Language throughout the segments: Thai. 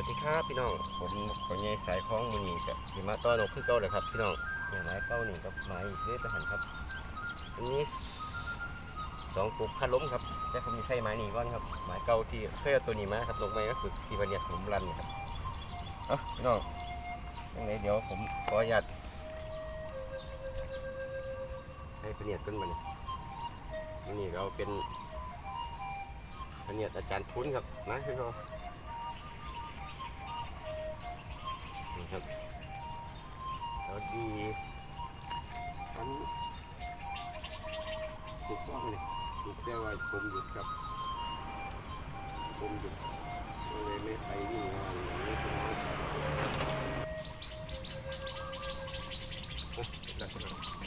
วัสดีครับพี่น้อง ผมขอใหญ่สายคล้องมือนีกับสีมาต้อนกคือเก่าเลยครับพี่น้องเนี่ยไม้เก้าหนึ่งกับไม้เรื่อยไปหันครับอันนี้สองปุกคันล้มครับ แต่ผมมีใส่ไม้นี่ก่อนครับ ไม้เก่าที่เคยเอาตัวนี้มาครับลงไม้ก็ฝึกที่วันเนี้ยผมรันนะครับเอะพี่น้องยังไงเดี๋ยวผมขออนุญาตให้เป็นเนียดต้นมันอันนี้เราเป็นเป็นเนียดอาจารย์ฟุ้นครับนะพี่น้อง ครับ สวัสดีอันถูกต้องเลยถูกแต่ว่าผมหยุดกับ ผมหยุดก็เลยไม่ไปที่งานอย่างนี้คุณน้องโอ้ได้ครับ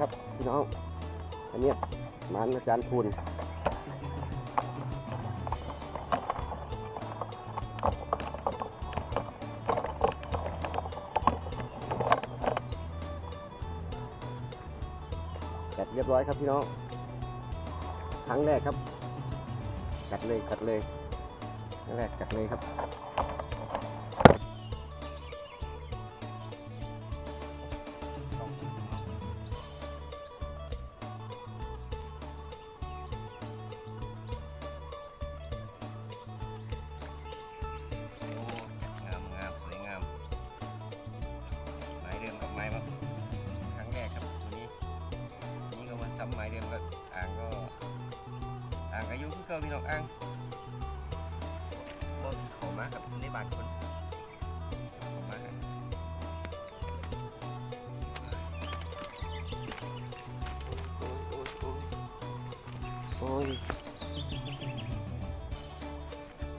ครับพี่น้อง อันนี้มันอาจารย์ทูลจัดเรียบร้อยครับพี่น้อง ครั้งแรกครับ จัดเลยจัดเลยครั้งแรกจัดเลยครับ อพี่น้องอ่างก็เขามาครับในบานคนขามาครับโอ้ยโอ้ยโอ้ย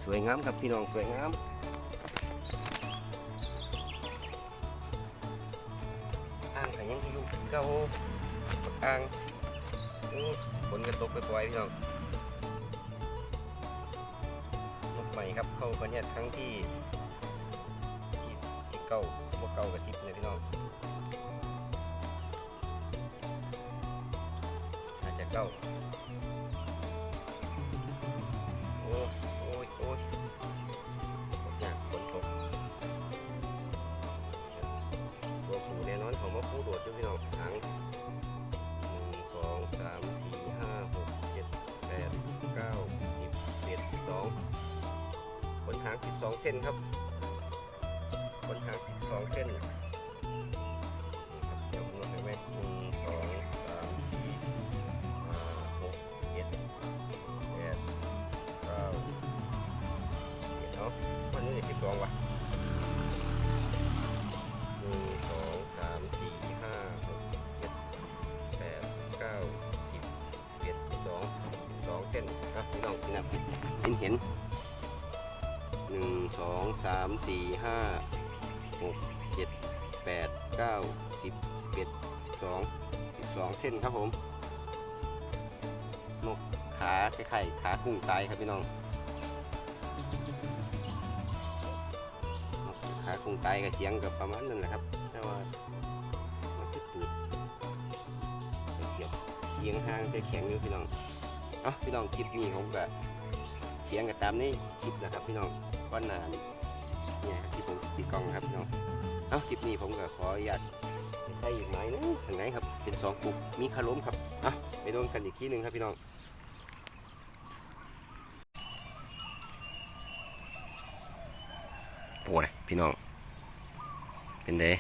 สวยงามครับพี่น้องสวยงามอ่างก็ยังอยู่คือเก่าอ่างอู้ฝนกระตกไปปล่อยพี่น้อง ครับเข้าประเทศครั้งที่ที่ที่เก้าพวกเก้ากับสิบเลยพี่น้องอาจจะเก้า เส้นครับขนหางสิบสองเส้นนี่ครับเดี๋ยวผมลงไปไหมหนึ่งสองสามสี่ห้าหกเจ็ดแปดเก้าเจ็ดเนาะวันนี้สิบสองวะหนึ่งสองสามสี่ห้าหกเจ็ดแปดเก้าสิบสิบเอ็ดสิบสองสิบสองเส้นอะพี่น้องนับเห็นเห็น สองสามสี่ห้าหกเจ็ดแปดเก้าสิบสิบเอ็ดสิบสองสิบสองเส้นครับผมนกขาคล้ายๆขากุ้งตายครับพี่น้องขาคงตายกับเสียงกับประมาณนั้นแหละครับ แต่ว่ามันคือตูดเสียงเสียงห่างแต่แข็งอยู่พี่น้องเอะพี่น้องคลิปนี้ผมก็เสียงกับตามนี้คลิปนะครับพี่น้อง ก้อนหนานี่เนี่ยครับที่ผมติดกล้องครับพี่น้องเอ้าคลิปนี้ผมก็ขออนุญาตใส่อีกไม้นึงทางไหนครับ เป็นสองปุกมีคาล้มครับเอะไปโดนกันอีกทีหนึ่งครับพี่น้องโอ้ยพี่น้อง เป็นเด้